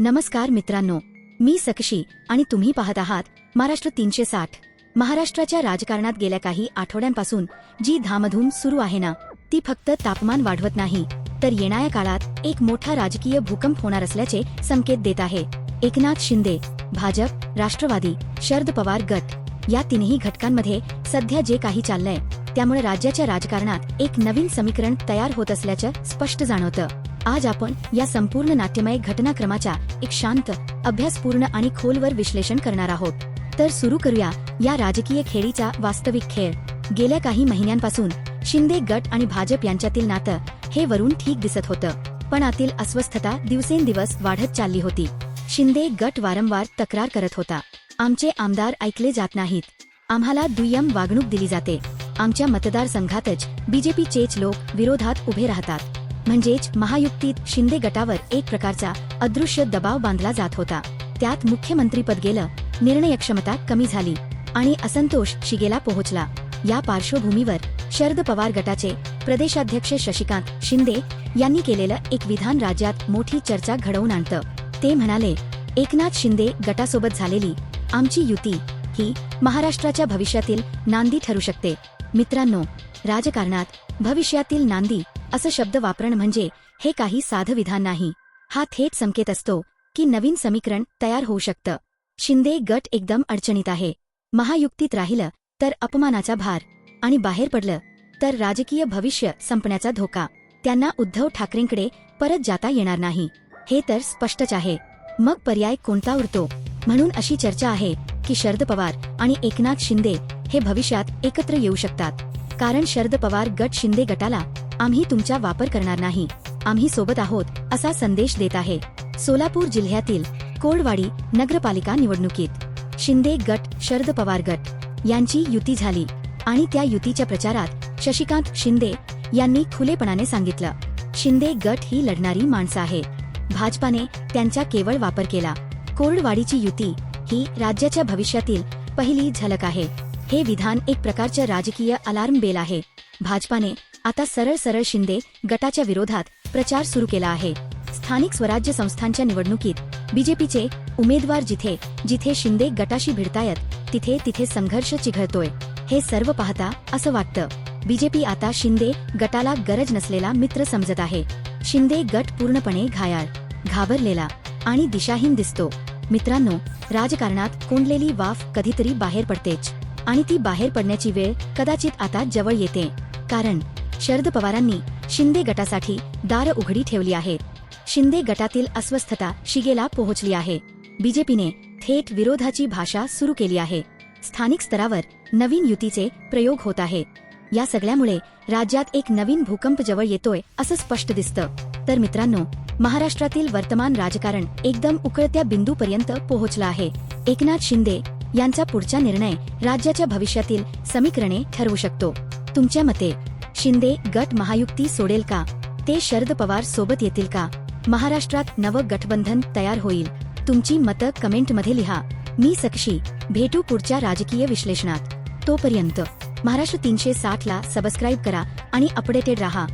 नमस्कार मित्रांनो मी सकशी आणि तुम्ही पाहत आहात महाराष्ट्र तीनशे साठ. महाराष्ट्राच्या राजकारणात गेल्या काही आठवड्यांपासून जी धामधूम सुरू आहे ना ती फक्त तापमान वाढवत नाही तर येणाऱ्या काळात एक मोठा राजकीय भूकंप होणार असल्याचे संकेत देत आहे. एकनाथ शिंदे भाजप राष्ट्रवादी शरद पवार गट या तिन्ही घटकांमध्ये सध्या जे काही चाललंय त्यामुळे राज्याच्या राजकारणात एक नवीन समीकरण तयार होत असल्याचं स्पष्ट जाणवतं. आज आपण या संपूर्ण नाट्यमय घटनाक्रमाच्या एक शांत अभ्यासपूर्ण आणि खोलवर विश्लेषण करणार आहोत. तर सुरू करूया या राजकीय खेळीचा वास्तविक खेळ. गेल्या काही महिन्यांपासून शिंदे गट आणि भाजप यांच्यातील नातं हे वरून ठीक दिसत होतं. पण आतील अस्वस्थता दिवसेंदिवस वाढत चालली होती. शिंदे गट वारंवार तक्रार करत होता. आमचे आमदार ऐकले जात नाहीत. आम्हाला दुय्यम वागणूक दिली जाते. आमच्या मतदारसंघातच बीजेपीचेच लोक विरोधात उभे राहतात. म्हणजेच महायुक्तीत शिंदे गटावर एक प्रकारचा अदृश्य दबाव बांधला जात होता. त्यात मुख्यमंत्रीपद गेलं निर्णयक्षमता कमी झाली आणि असंतोष शिगेला पोहोचला. या पार्श्वभूमीवर शरद पवार गटाचे प्रदेशाध्यक्ष शशिकांत शिंदे यांनी केलेलं एक विधान राज्यात मोठी चर्चा घडवून आणतं. ते म्हणाले एकनाथ शिंदे गटासोबत झालेली आमची युती ही महाराष्ट्राच्या भविष्यातील नांदी ठरू शकते. मित्रांनो राजकारणात भविष्यातील नांदी असं शब्द वापरण म्हणजे हे काही साधं विधान नाही. हा थेट संकेत असतो की नवीन समीकरण तयार होऊ शकतं. शिंदे गट एकदम अडचणीत आहे. महायुक्तीत राहिलं तर अपमानाचा भार आणि बाहेर पडलं तर राजकीय भविष्य संपण्याचा धोका. त्यांना उद्धव ठाकरेंकडे परत जाता येणार नाही. हे तर स्पष्टच आहे. मग पर्याय कोणता उरतो? म्हणून अशी चर्चा आहे की शरद पवार आणि एकनाथ शिंदे हे भविष्यात एकत्र येऊ शकतात. कारण शरद पवार गट शिंदे गटाला आम्ही तुमचा वापर करणार नाही. आम्ही सोबत आहोत असा संदेश देत आहे. सोलापूर जिल्ह्यातील कोळवाडी नगरपालिका निवडणुकीत. शिंदे गट शरद पवार गट. यांची युती झाली. आणि त्या युतीच्या प्रचारात शशिकांत शिंदे यांनी खुलेपणाने सांगितलं. शिंदे गट ही लढणारी माणसं आहे. भाजपाने त्यांचा केवळ वापर केला. कोरडवाडीची युती ही राज्याच्या भविष्यातील पहिली झलक आहे. हे विधान एक प्रकारचं राजकीय अलार्म बेल आहे. भाजपाने आता सरळ सरळ शिंदे गटाच्या विरोधात प्रचार सुरू केला आहे. स्थानिक स्वराज्य संस्थांच्या निवडणुकीत बीजेपीचे उमेदवार जिथे जिथे शिंदे गटाशी भिडतायत तिथे तिथे संघर्ष चिघळतोय. हे सर्व पाहता असं वाटतं. बीजेपी आता शिंदे गटाला गरज नसलेला मित्र समजत आहे. शिंदे गट पूर्णपणे घायाळ घाबरलेला आणि दिशाहीन दिसतो. मित्रांनो राजकारणात कोंडलेली वाफ कधीतरी बाहेर पडतेच आणि ती बाहेर पडण्याची वेळ कदाचित आता जवळ येते. कारण शरद पवारांनी शिंदे गटासाठी दार उघडी ठेवली आहेत. शिंदे गटातील अस्वस्थता शिगेला पोहोचली आहे. बीजेपीने थेट विरोधाची भाषा सुरू केली आहे. स्थानिक स्तरावर नवीन युतीचे प्रयोग होत आहे या सगळ्यामुळे राज्यात एक नवीन भूकंप जवळ येतोय असं स्पष्ट दिसतं. तर मित्रांनो महाराष्ट्रातील वर्तमान राजकारण एकदम उकळत्या बिंदूपर्यंत पोहोचलं आहे. एकनाथ शिंदे यांचा पुढचा निर्णय राज्याच्या भविष्यातील समीकरणे ठरवू शकतो. तुमच्या मते शिंदे गट महायुक्ती सोडेल का? ते शरद पवार सोबत येतील का? महाराष्ट्रात नवं गठबंधन तयार होईल. तुमची मतं कमेंटमध्ये लिहा. मी सक्षी भेटू पुढच्या राजकीय विश्लेषणात. तोपर्यंत महाराष्ट्र तीनशे साठला सबस्क्राईब करा आणि अपडेटेड राहा.